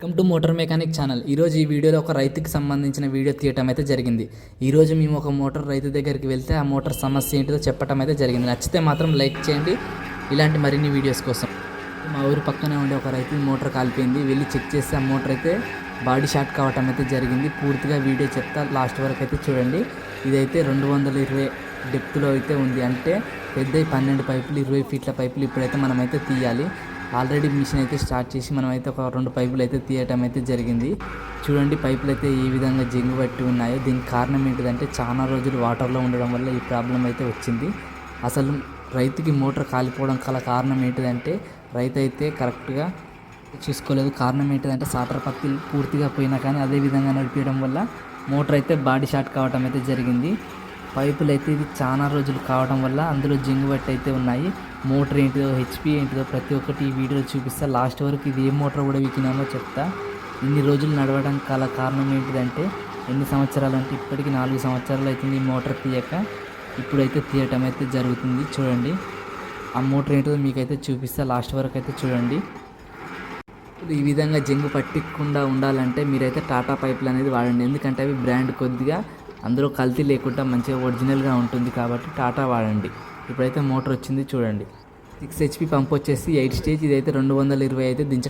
Welcome to motor mechanic channel ఈరోజు ఈ వీడియోలో ఒక రైతుకి సంబంధించిన వీడియో తీయటం అయితే జరిగింది. ఈరోజు మేము ఒక మోటార్ రైతు దగ్గరికి వెళ్తే ఆ మోటార్ సమస్య ఏంటిదో చెప్పటం అయితే జరిగింది. నచ్చితే మాత్రం లైక్ చేయండి. ఇలాంటి మరిన్ని వీడియోస్ కోసం మా ఊరి పక్కనే ఉండే ఒక రైతు మోటార్ కాలిపోయింది. వెళ్ళి చెక్ చేస్తే ఆ మోటార్ అయితే బాడీ షాట్ కావటం అయితే జరిగింది. పూర్తిగా వీడియో చెప్తా లాస్ట్ వరకు అయితే చూడండి. ఇదైతే రెండు వందల ఇరవై డెప్త్లో అయితే ఉంది. అంటే పెద్ద పన్నెండు పైపులు ఇరవై ఫీట్ల పైపులు ఇప్పుడైతే మనమైతే తీయాలి. ఆల్రెడీ మిషన్ అయితే స్టార్ట్ చేసి మనం అయితే ఒక రెండు పైపులు అయితే తీయటం అయితే జరిగింది. చూడండి పైపులు అయితే ఏ విధంగా జింగు పట్టి ఉన్నాయో. దీనికి కారణం ఏంటిదంటే చాలా రోజులు వాటర్లో ఉండడం వల్ల ఈ ప్రాబ్లం అయితే వచ్చింది. అసలు రైతుకి మోటార్ కాలిపోవడం కల కారణం ఏంటిదంటే రైతు అయితే కరెక్ట్గా చూసుకోలేదు. కారణం ఏంటిదంటే సాటర్ పత్తి పూర్తిగా పోయినా కానీ అదే విధంగా నడిపించడం వల్ల మోటార్ అయితే బాడీ షాట్ కావటం అయితే జరిగింది. పైపులు అయితే ఇది చాలా రోజులు కావడం వల్ల అందులో జింగు బట్టి అయితే ఉన్నాయి. మోటార్ ఏంటిదో హెచ్పి ఏంటిదో ప్రతి ఒక్కటి ఈ వీడియోలో చూపిస్తా. లాస్ట్ వరకు ఇది ఏ మోటార్ కూడా వికినామో చెప్తా. ఇన్ని రోజులు నడవడం కల కారణం ఏంటిదంటే ఎన్ని సంవత్సరాలు అంటే ఇప్పటికి నాలుగు సంవత్సరాలు అవుతుంది ఈ మోటార్ తీయక. ఇప్పుడైతే తీయటం అయితే జరుగుతుంది. చూడండి. ఆ మోటార్ ఏంటిదో మీకైతే చూపిస్తా. లాస్ట్ వరకు అయితే చూడండి. ఈ విధంగా జంగు పట్టకుండా ఉండాలంటే మీరైతే టాటా పైపులు అనేది వాడండి. ఎందుకంటే అవి బ్రాండ్ కొద్దిగా అందులో కల్తీ లేకుండా మంచిగా ఒరిజినల్గా ఉంటుంది కాబట్టి టాటా వాడండి. ఇప్పుడైతే మోటార్ వచ్చింది చూడండి. సిక్స్ హెచ్పి పంప్ వచ్చేసి ఎయిట్ స్టేజ్ ఇదైతే రెండు వందల ఇరవై అయితే దించ